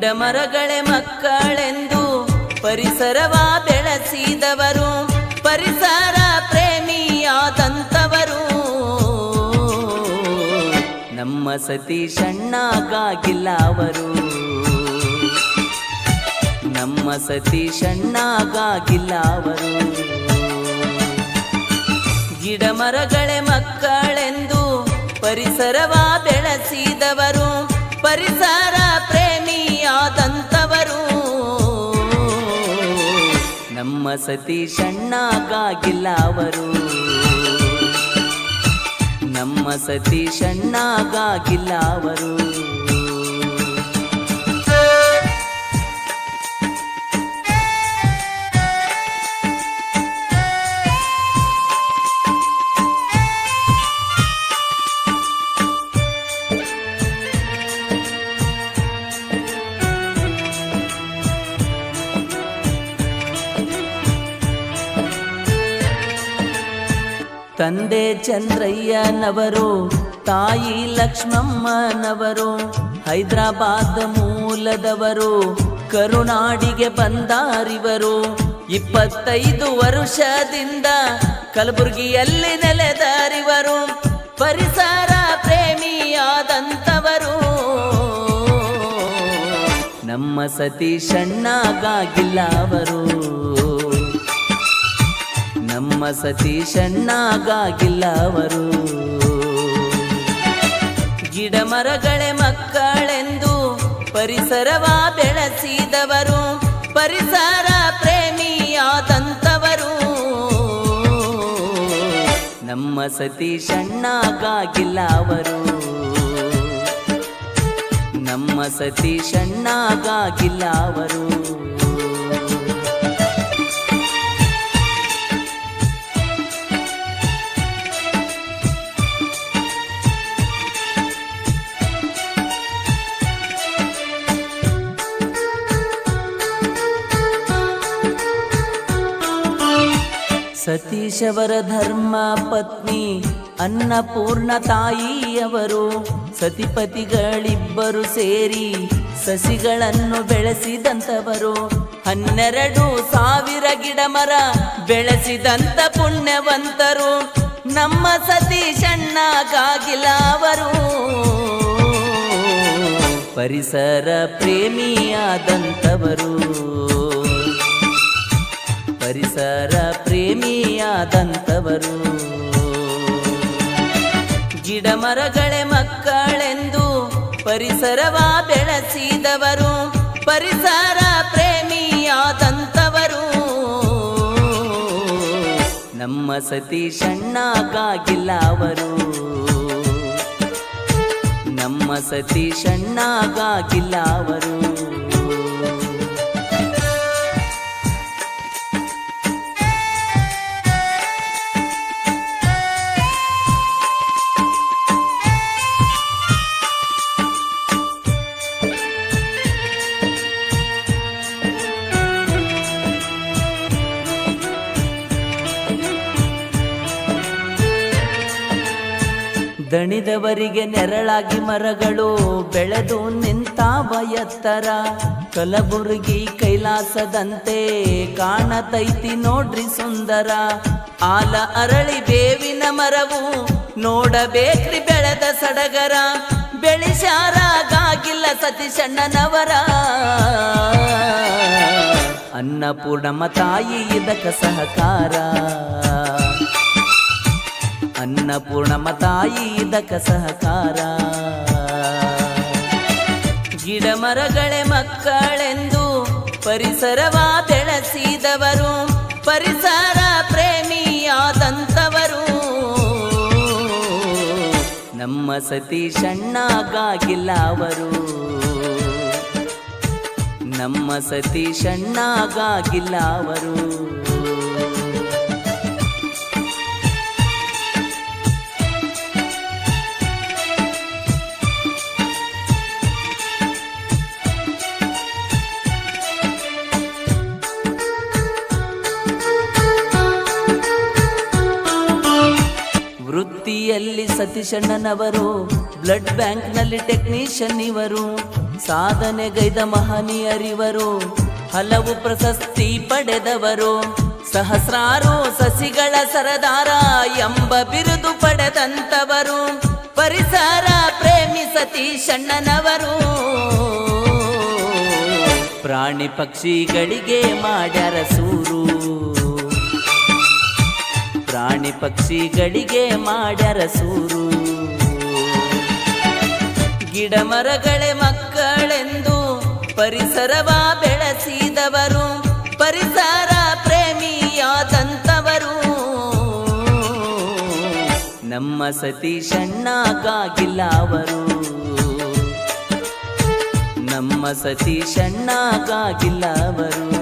ಗಿಡ ಮರಗಳೇ ಮಕ್ಕಳೆಂದು ಪರಿಸರವ ಬೆಳೆಸಿದವರು, ಪರಿಸರ ಪ್ರೇಮಿಯಾದಂಥವರು. ನಮ್ಮ ಸತೀಶಣ್ಣಾಗಿಲ್ಲ ಅವರು. ನಮ್ಮ ಸತೀಶಣ್ಣಾಗಿಲ್ಲ ಅವರು. ಗಿಡ ಮರಗಳೇ ಮಕ್ಕಳೆಂದು ಪರಿಸರವಾ ನಮ್ಮ ಸತೀಶಣ್ಣಗಾಗಿಲ್ಲ ಅವರು. ನಮ್ಮ ಸತೀಶಣ್ಣಗಾಗಿಲ್ಲ ಅವರು. ತಂದೆ ಚಂದ್ರಯ್ಯನವರು, ತಾಯಿ ಲಕ್ಷ್ಮಮ್ಮನವರು, ಹೈದರಾಬಾದ್ ಮೂಲದವರು, ಕರುನಾಡಿಗೆ ಬಂದಾರಿವರು. ಇಪ್ಪತ್ತೈದು ವರುಷದಿಂದ ಕಲಬುರಗಿಯಲ್ಲಿ ನೆಲೆದಾರಿವರು. ಪರಿಸರ ಪ್ರೇಮಿಯಾದಂಥವರು. ನಮ್ಮ ಸತೀಶಣ್ಣಗಾಗಿಲ್ಲ ಅವರು. ನಮ್ಮ ಸತೀಶಣ್ಣಾಗಿಲ್ಲ ಅವರು ಗಿಡ ಮರಗಳೇ ಮಕ್ಕಳೆಂದು ಪರಿಸರವ ಬೆಳೆಸಿದವರು, ಪರಿಸರ ಪ್ರೇಮಿಯಾದಂತವರು ನಮ್ಮ ಸತೀಶಣ್ಣಾಗಿಲ್ಲ ಅವರು ನಮ್ಮ ಸತೀಶಣ್ಣಾಗಿಲ್ಲ ಅವರು ಸತೀಶವರ ಧರ್ಮ ಪತ್ನಿ, ಅನ್ನಪೂರ್ಣ ತಾಯಿಯವರು, ಸತಿಪತಿಗಳಿಬ್ಬರು ಸೇರಿ ಸಸಿಗಳನ್ನು ಬೆಳೆಸಿದಂಥವರು. ಹನ್ನೆರಡು ಸಾವಿರ ಗಿಡ ಮರ ಬೆಳೆಸಿದಂತ ಪುಣ್ಯವಂತರು ನಮ್ಮ ಸತೀಶಣ್ಣಗಾಗಿಲ್ಲ ಅವರು ಪರಿಸರ ಪ್ರೇಮಿಯಾದಂತವರು ಪರಿಸರ ಪ್ರೇಮಿಯಾದಂಥವರು ಗಿಡ ಮರಗಳೇ ಮಕ್ಕಳೆಂದು ಪರಿಸರವ ಬೆಳೆಸಿದವರು, ಪರಿಸರ ಪ್ರೇಮಿಯಾದಂಥವರು ನಮ್ಮ ಸತೀಶಣ್ಣಗಾಗಿಲ್ಲ ಅವರು. ನಮ್ಮ ಸತೀಶಣ್ಣಗಾಗಿಲ್ಲ ಅವರು. ದಣಿದವರಿಗೆ ನೆರಳಾಗಿ ಮರಗಳು ಬೆಳೆದು ನಿಂತಾವ ಎತ್ತರ ಕಲಬುರಗಿ ಕೈಲಾಸದಂತೆ ಕಾಣತೈತಿ ನೋಡ್ರಿ ಸುಂದರ. ಆಲ ಅರಳಿ ಬೇವಿನ ಮರವು ನೋಡಬೇಕ್ರಿ ಬೆಳೆದ ಸಡಗರ. ಬೆಳಿಸಾರಾಗಿಲ್ಲ ಸತೀಶಣ್ಣನವರ. ಅನ್ನಪೂರ್ಣಮ್ಮ ತಾಯಿ ಇದಕ ಸಹಕಾರ. ಅನ್ನಪೂರ್ಣಮ್ಮ ತಾಯಿ ದಕ ಸಹಕಾರ. ಗಿಡ ಮರಗಳೇ ಮಕ್ಕಳೆಂದು ಪರಿಸರವ ಬೆಳೆಸಿದವರು ಪರಿಸರ ಪ್ರೇಮಿಯಾದಂಥವರು ನಮ್ಮ ಸತೀಶಣ್ಣಗಾಗಿಲ್ಲ ಅವರು ನಮ್ಮ ಸತೀಶಣ್ಣಗಾಗಿಲ್ಲ ಅವರು ವೃತ್ತಿಯಲ್ಲಿ ಸತೀಶಣ್ಣನವರು ಬ್ಲಡ್ ಬ್ಯಾಂಕ್ನಲ್ಲಿ ಟೆಕ್ನಿಷಿಯನ್ ಇವರು, ಸಾಧನೆಗೈದ ಮಹನೀಯರಿವರು, ಹಲವು ಪ್ರಶಸ್ತಿ ಪಡೆದವರು, ಸಹಸ್ರಾರು ಸಸಿಗಳ ಸರದಾರ ಎಂಬ ಬಿರುದು ಪಡೆದಂತವರು ಪರಿಸರ ಪ್ರೇಮಿ ಸತೀಶಣ್ಣನವರು. ಪ್ರಾಣಿ ಪಕ್ಷಿಗಳಿಗೆ ಮಾಡ್ಯಾರ ಸೂರು. ಪ್ರಾಣಿ ಪಕ್ಷಿಗಳಿಗೆ ಮಾಡ್ಯಾರ ಸೂರು. ಗಿಡ ಮರಗಳೇ ಮಕ್ಕಳೆಂದು ಪರಿಸರವ ಬೆಳೆಸಿದವರು, ಪರಿಸರ ಪ್ರೇಮಿಯಾದಂತವರು. ನಮ್ಮ ಸತೀಶಣ್ಣಗಾಗಿಲ್ಲ ಅವರು. ನಮ್ಮ ಸತೀಶಣ್ಣಗಾಗಿಲ್ಲ ಅವರು.